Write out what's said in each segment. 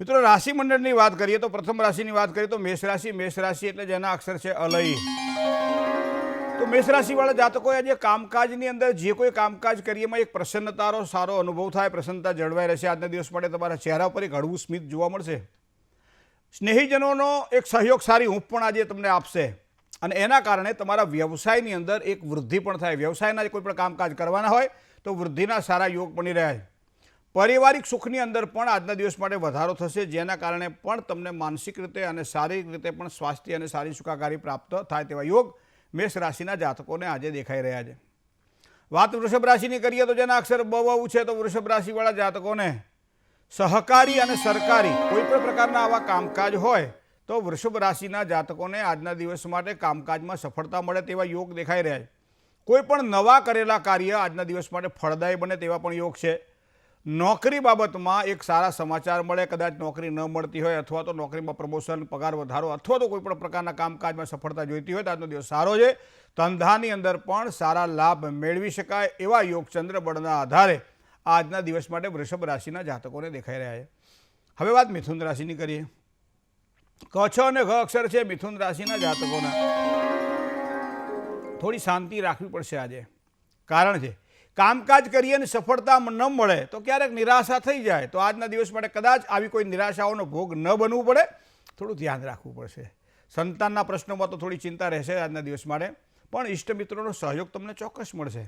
મિત્રો રાશિ મંડળની વાત કરીએ તો પ્રથમ રાશિની વાત કરીએ તો મેષ રાશિ મેષ રાશિ એટલે જેના અક્ષર છે અલય. તો મેષ રાશિવાળા જાતકોએ આજે કામકાજની અંદર જે કોઈ કામકાજ કરીએ એમાં એક પ્રસન્નતાનો સારો અનુભવ થાય, પ્રસન્નતા જળવાઈ રહેશે. આજના દિવસ માટે તમારા ચહેરા પર એક હળવું સ્મિત જોવા મળશે. સ્નેહીજનોનો એક સહયોગ સારી ઊંઘ પણ આજે તમને આપશે. અને એના કારણે તમારા વ્યવસાયની અંદર એક વૃદ્ધિ પણ થાય. વ્યવસાયના કોઈ પણ કામકાજ કરવાના હોય તો વૃદ્ધિના સારા યોગ બની રહ્યા છે. પારિવારિક સુખની અંદર પણ આજના દિવસ માટે વધારો થશે, જેના કારણે પણ તમને માનસિક રીતે અને શારીરિક રીતે પણ સ્વાસ્થ્ય અને સારી સુખાકારી પ્રાપ્ત થાય તેવા યોગ મેષ રાશિના જાતકોને આજે દેખાઈ રહ્યા છે. વાત વૃષભ રાશિની કરીએ તો જેના અક્ષર બહુ છે, તો વૃષભ રાશિવાળા જાતકોને સહકારી અને સરકારી કોઈ પણ પ્રકારના આવા કામકાજ હોય, તો વૃષભ રાશિના જાતકોને આજના દિવસ માટે કામકાજમાં સફળતા મળે તેવા યોગ દેખાઈ રહ્યા છે. કોઈ પણ નવા કરેલા કાર્ય આજના દિવસ માટે ફળદાયી બને તેવા પણ યોગ છે. નોકરી બાબતમાં એક સારા સમાચાર મળે, કદાચ નોકરી ન મળતી હોય અથવા તો નોકરીમાં પ્રમોશન, પગાર વધારો અથવા તો કોઈ પણ પ્રકારના કામકાજમાં સફળતા જોઈતી હોય તો આજનો દિવસ સારો છે. ધંધાની અંદર પણ સારા લાભ મેળવી શકાય એવા યોગ ચંદ્રબળના આધારે આજના દિવસ માટે વૃષભ રાશિના જાતકોને દેખાઈ રહ્યા છે. હવે વાત મિથુન રાશિની કરીએ. કચ્છ અને ઘ અક્ષર છે મિથુન રાશિના જાતકોના. થોડી શાંતિ રાખવી પડશે આજે. કારણ છે કામકાજ કરીએ અને સફળતા ન મળે તો ક્યારેક નિરાશા થઈ જાય. તો આજના દિવસ માટે કદાચ આવી કોઈ નિરાશાઓનો ભોગ ન બનવું પડે. થોડું ધ્યાન રાખવું પડશે. સંતાનના પ્રશ્નોમાં તો થોડી ચિંતા રહેશે આજના દિવસ માટે, પણ ઇષ્ટમિત્રોનો સહયોગ તમને ચોક્કસ મળશે.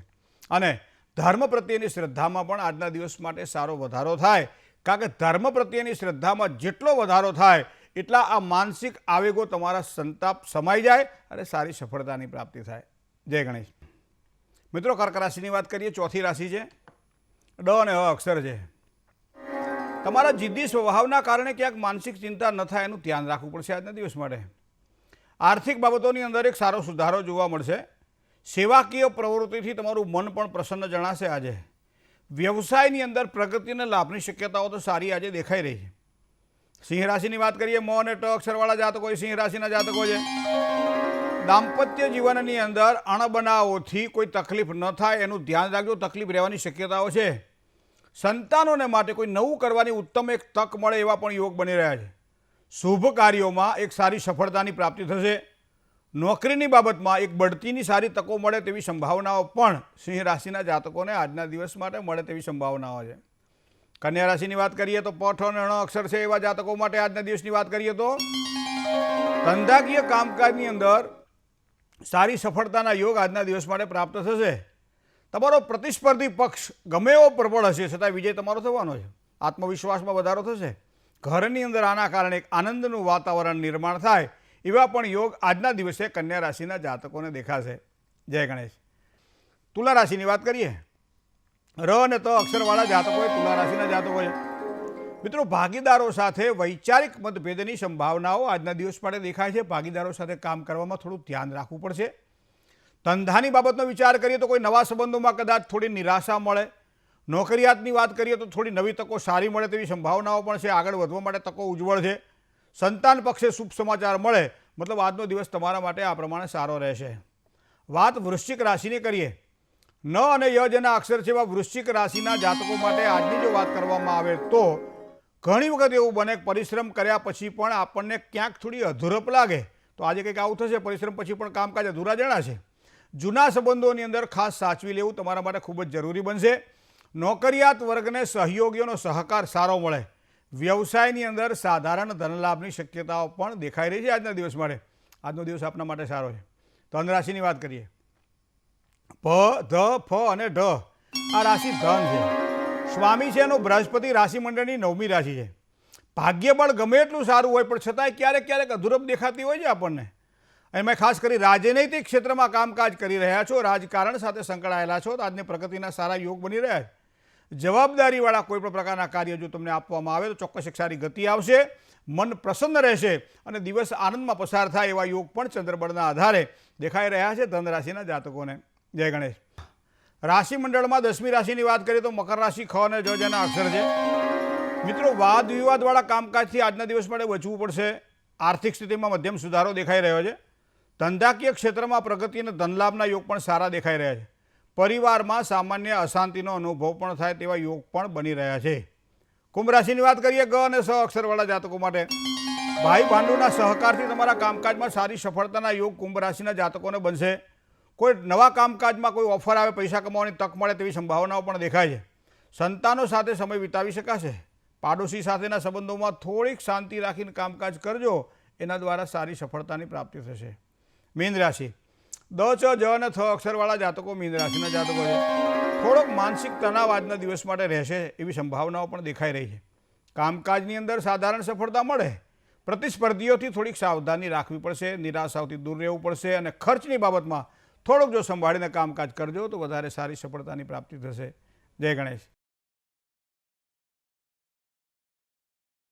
અને ધર્મ પ્રત્યેની શ્રદ્ધામાં પણ આજના દિવસ માટે સારો વધારો થાય. કારણ કે ધર્મ પ્રત્યેની શ્રદ્ધામાં જેટલો વધારો થાય, એટલા આ માનસિક આવેગો તમારા સંતાપ સમાઈ જાય અને સારી સફળતાની પ્રાપ્તિ થાય. જય ગણેશ. મિત્રો કર્ક રાશિની વાત કરીએ, ચોથી રાશિ છે. ડ અને અક્ષર છે. તમારા જિદ્દી સ્વભાવના કારણે ક્યાંક માનસિક ચિંતા ન થાય એનું ધ્યાન રાખવું પડશે આજના દિવસ માટે. આર્થિક બાબતોની અંદર એક સારો સુધારો જોવા મળશે. સેવાકીય પ્રવૃત્તિથી તમારું મન પણ પ્રસન્ન જણાશે આજે. વ્યવસાયની અંદર પ્રગતિને લાભની શક્યતાઓ તો સારી આજે દેખાઈ રહી છે. સિંહ રાશિની વાત કરીએ, મો અને ટ અક્ષરવાળા જાતકો સિંહ રાશિના જાતકો છે. દાંપત્ય જીવનની અંદર અણબનાવોથી કોઈ તકલીફ ન થાય એનું ધ્યાન રાખજો. તકલીફ રહેવાની શક્યતાઓ છે. સંતાનોને માટે કોઈ નવું કરવાની ઉત્તમ એક તક મળે એવા પણ યોગ બની રહ્યા છે. શુભ કાર્યોમાં એક સારી સફળતાની પ્રાપ્તિ થશે. નોકરીની બાબતમાં એક બઢતીની સારી તકો મળે તેવી સંભાવનાઓ પણ સિંહ રાશિના જાતકોને આજના દિવસ માટે મળે તેવી સંભાવનાઓ છે. કન્યા રાશિની વાત કરીએ તો પઠ અને અણ અક્ષર છે એવા જાતકો માટે આજના દિવસની વાત કરીએ તો. ધંધાકીય કામકાજની અંદર સારી સફળતાના યોગ આજના દિવસ માટે પ્રાપ્ત થશે. તમારો પ્રતિસ્પર્ધી પક્ષ ગમે એવો પ્રબળ હશે, છતાં વિજય તમારો થવાનો છે. આત્મવિશ્વાસમાં વધારો થશે. ઘરની અંદર આના કારણે એક આનંદનું વાતાવરણ નિર્માણ થાય, એવા પણ યોગ આજના દિવસે કન્યા રાશિના જાતકોને દેખાશે. જય ગણેશ. તુલા રાશિની વાત કરીએ. ર અને ત અક્ષરવાળા જાતકો હોય તુલા રાશિના જાતકો છે મિત્રો, ભાગીદારો સાથે વૈચારિક મતભેદની સંભાવનાઓ આજના દિવસ માટે દેખાય છે. ભાગીદારો સાથે કામ કરવામાં થોડું ધ્યાન રાખવું પડશે. ધંધાની બાબતનો વિચાર કરીએ તો કોઈ નવા સંબંધોમાં કદાચ થોડી નિરાશા મળે. નોકરિયાતની વાત કરીએ તો થોડી નવી તકો સારી મળે તેવી સંભાવનાઓ પણ છે. આગળ વધવા માટે તકો ઉજ્જવળ છે. સંતાન પક્ષે શુભ સમાચાર મળે. મતલબ આજનો દિવસ તમારા માટે આ પ્રમાણે સારો રહેશે. વાત વૃશ્ચિક રાશિની કરીએ. ન અને ય જેના અક્ષર છે એવા વૃશ્ચિક રાશિના જાતકો માટે આજની જો વાત કરવામાં આવે તો ઘણી વખત એવું બને પરિશ્રમ કર્યા પછી પણ આપણને ક્યાંક થોડી અધૂરપ લાગે. તો આજે કંઈક આવું થશે, પરિશ્રમ પછી પણ કામકાજ અધૂરા જણાશે. જૂના સંબંધોની અંદર ખાસ સાચવી લેવું તમારા માટે ખૂબ જ જરૂરી બનશે. નોકરિયાત વર્ગને સહયોગીઓનો સહકાર સારો મળે. વ્યવસાયની અંદર સાધારણ ધનલાભની શક્યતાઓ પણ દેખાઈ રહી છે આજના દિવસ માટે. આજનો દિવસ આપના માટે સારો છે. ધન રાશિની વાત કરીએ. પ, ધ, ફ અને ઢ. આ રાશિ ધન છે. સ્વામી છે, એનો બૃહસ્પતિ રાશિ મંડળની નવમી રાશિ છે. ભાગ્યબળ ગમે એટલું સારું હોય, પણ છતાંય ક્યારેક ક્યારેક અધૂરપ દેખાતી હોય છે આપણને. એમાં ખાસ કરી રાજનૈતિક ક્ષેત્રમાં કામકાજ કરી રહ્યા છો, રાજકારણ સાથે સંકળાયેલા છો, તો આજની પ્રગતિના સારા યોગ બની રહ્યા છે. જવાબદારીવાળા કોઈ પણ પ્રકારના કાર્ય જો તમને આપવામાં આવે, તો ચોક્કસ એક સારી ગતિ આવશે, મન પ્રસન્ન રહેશે અને દિવસ આનંદમાં પસાર થાય એવા યોગ પણ ચંદ્રબળના આધારે દેખાઈ રહ્યા છે ધન રાશિના જાતકોને. જય ગણેશ. રાશિ મંડળમાં દસમી રાશિની વાત કરીએ તો મકર રાશિ ખ અને જ જેના અક્ષર છે. મિત્રો, વાદ વિવાદવાળા કામકાજથી આજના દિવસ માટે બચવું પડશે. આર્થિક સ્થિતિમાં મધ્યમ સુધારો દેખાઈ રહ્યો છે. ધંધાકીય ક્ષેત્રમાં પ્રગતિ અને ધનલાભના યોગ પણ સારા દેખાઈ રહ્યા છે. પરિવારમાં સામાન્ય અશાંતિનો અનુભવ પણ થાય તેવા યોગ પણ બની રહ્યા છે. કુંભ રાશિની વાત કરીએ ગ અને સ અક્ષરવાળા જાતકો માટે. ભાઈ ભાંડુના સહકારથી તમારા કામકાજમાં સારી સફળતાના યોગ કુંભ રાશિના જાતકોને બનશે. કોઈ નવા કામકાજમાં કોઈ ઓફર આવે, પૈસા કમાવાની તક મળે તેવી સંભાવનાઓ પણ દેખાય છે. સંતાનો સાથે સમય વિતાવી શકાશે. પાડોશી સાથેના સંબંધોમાં થોડીક શાંતિ રાખીને કામકાજ કરજો. એના દ્વારા સારી સફળતાની પ્રાપ્તિ થશે. મીન રાશિ. દ, ચ, જ અને થ અક્ષરવાળા જાતકો મીન રાશિના જાતકો છે. થોડોક માનસિક તણાવ આજના દિવસ માટે રહેશે એવી સંભાવનાઓ પણ દેખાઈ રહી છે. કામકાજની અંદર સાધારણ સફળતા મળે. પ્રતિસ્પર્ધીઓથી થોડીક સાવધાની રાખવી પડશે, નિરાશાઓથી દૂર રહેવું પડશે અને ખર્ચની બાબતમાં થોડુંક જો સંભાળીને કામકાજ કરજો તો વધારે સારી સફળતાની પ્રાપ્તિ થશે. જય ગણેશ.